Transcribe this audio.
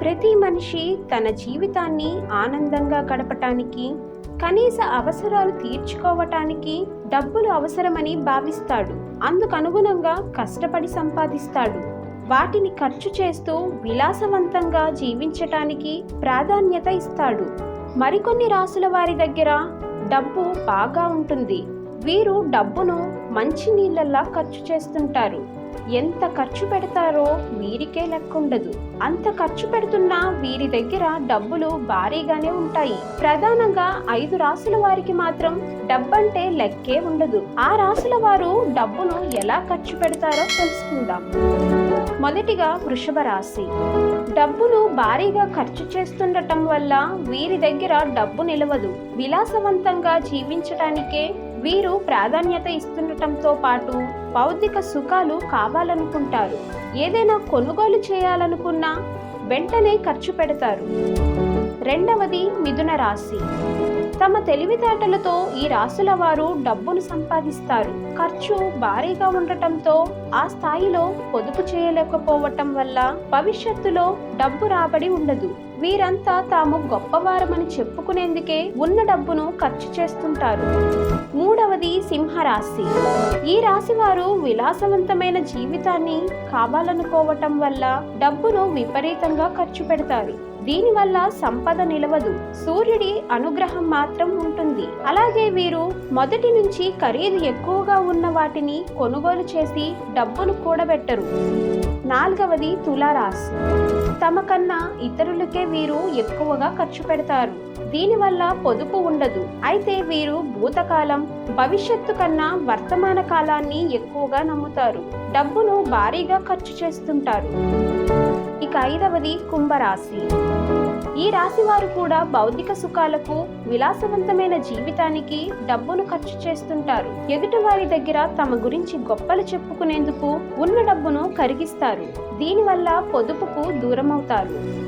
ప్రతి మనిషి తన జీవితాన్ని ఆనందంగా గడపటానికి కనీస అవసరాలు తీర్చుకోవటానికి డబ్బులు అవసరమని భావిస్తాడు. అందుకనుగుణంగా కష్టపడి సంపాదిస్తాడు. వాటిని ఖర్చు చేస్తూ విలాసవంతంగా జీవించటానికి ప్రాధాన్యత ఇస్తాడు. మరికొన్ని రాసుల వారి దగ్గర డబ్బు బాగా ఉంటుంది. వీరు డబ్బును మంచి నీళ్ళల్లా ఖర్చు చేస్తుంటారు. ఎంత ఖర్చు పెడతారో వీరికే లెక్కుండదు. అంత ఖర్చు పెడుతున్న వీరి దగ్గర డబ్బులు భారీగానే ఉంటాయి. ప్రధానంగా ఐదు రాసుల వారికి మాత్రం డబ్బంటే లెక్కే ఉండదు. ఆ రాసుల వారు డబ్బును ఎలా ఖర్చు పెడతారో తెలుసుకుందాం. మొదటిగా వృషభ రాశి. డబ్బును భారీగా ఖర్చు చేస్తుండటం వల్ల వీరి దగ్గర డబ్బు నిలవదు. విలాసవంతంగా జీవించటానికే వీరు ప్రాధాన్యత ఇస్తుండటంతో పాటు భౌతిక సుఖాలు కావాలనుకుంటారు. ఏదైనా కొనుగోలు చేయాలనుకున్నా వెంటనే ఖర్చు పెడతారు. రెండవది మిథున రాశి. తమ తెలివితేటలతో ఈ రాసుల వారు డబ్బును సంపాదిస్తారు. ఖర్చు భారీగా ఉండటంతో ఆ స్థాయిలో పొదుపు చేయలేకపోవటం వల్ల భవిష్యత్తులో డబ్బు రాబడి ఉండదు. వీరంతా తాము గొప్పవారమని చెప్పుకునేందుకే ఉన్న డబ్బును ఖర్చు చేస్తుంటారు. మూడవది సింహరాశి. ఈ రాశి వారు విలాసవంతమైన జీవితాన్ని కావాలనుకోవటం వల్ల డబ్బును విపరీతంగా ఖర్చు పెడతారు. దీనివల్ల సంపద నిలవదు. సూర్యుడి అనుగ్రహం మాత్రం ఉంటుంది. అలాగే వీరు మొదటి నుంచి ఖరీదు ఎక్కువగా ఉన్న వాటిని కొనుగోలు చేసి డబ్బును కూడబెట్టరు. నాలుగవది తులారాశి. తమ కన్నా ఇతరులకే వీరు ఎక్కువగా ఖర్చు పెడతారు. దీనివల్ల పొదుపు ఉండదు. అయితే వీరు భూతకాలం భవిష్యత్తు కన్నా వర్తమాన కాలాన్ని ఎక్కువగా నమ్ముతారు. డబ్బును భారీగా ఖర్చు చేస్తుంటారు. ఇక ఐదవది కుంభరాశి. ఈ రాశి వారు కూడా భౌతిక సుఖాలకు విలాసవంతమైన జీవితానికి డబ్బును ఖర్చు చేస్తుంటారు. ఎదుటి వారి దగ్గర తమ గురించి గొప్పలు చెప్పుకునేందుకు ఉన్న డబ్బును కరిగిస్తారు. దీనివల్ల పొదుపుకు దూరమవుతారు.